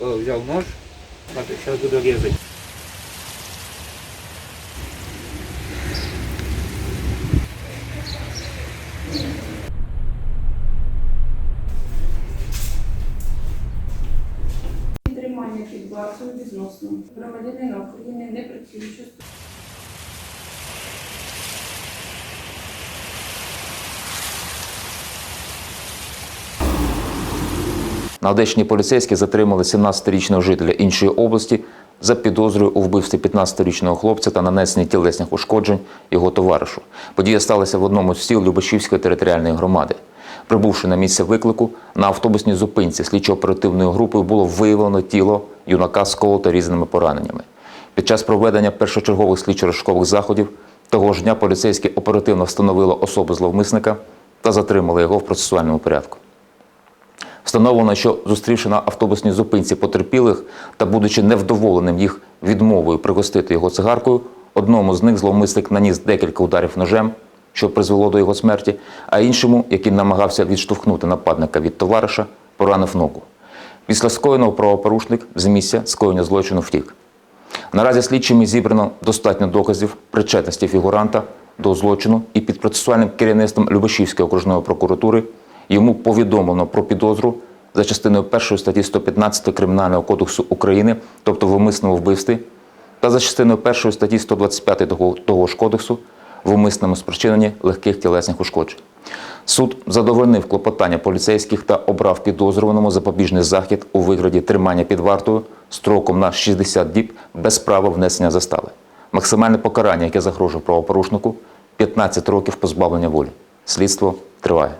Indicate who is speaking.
Speaker 1: взяв нож, то зараз буду різати.
Speaker 2: Тримання під вартою громадянина України не працюючи
Speaker 3: На Одещині поліцейські затримали 17-річного жителя іншої області за підозрою у вбивстві 15-річного хлопця та нанесенні тілесних ушкоджень його товаришу. Подія сталася в одному з сіл Любашівської територіальної громади. Прибувши на місце виклику, на автобусній зупинці слідчо-оперативною групою було виявлено тіло юнака з колото різними пораненнями. Під час проведення першочергових слідчо-розшукових заходів того ж дня поліцейські оперативно встановили особу зловмисника та затримали його в процесуальному порядку. Встановлено, що зустрівши на автобусній зупинці потерпілих та будучи невдоволеним їх відмовою пригостити його цигаркою, одному з них зловмисник наніс декілька ударів ножем, що призвело до його смерті, а іншому, який намагався відштовхнути нападника від товариша, поранив ногу. Після скоєного правопорушник з місця скоєння злочину втік. Наразі слідчими зібрано достатньо доказів причетності фігуранта до злочину і під процесуальним керівництвом Любашівської окружної прокуратури йому повідомлено про підозру за частиною 1 статті 115 Кримінального кодексу України, тобто в умисному вбивстві, та за частиною 1 статті 125 того, того ж кодексу в умисному спричиненні легких тілесних ушкоджень. Суд задовольнив клопотання поліцейських та обрав підозрюваному запобіжний захід у вигляді тримання під вартою строком на 60 діб без права внесення застави. Максимальне покарання, яке загрожує правопорушнику 15 років позбавлення волі. Слідство триває.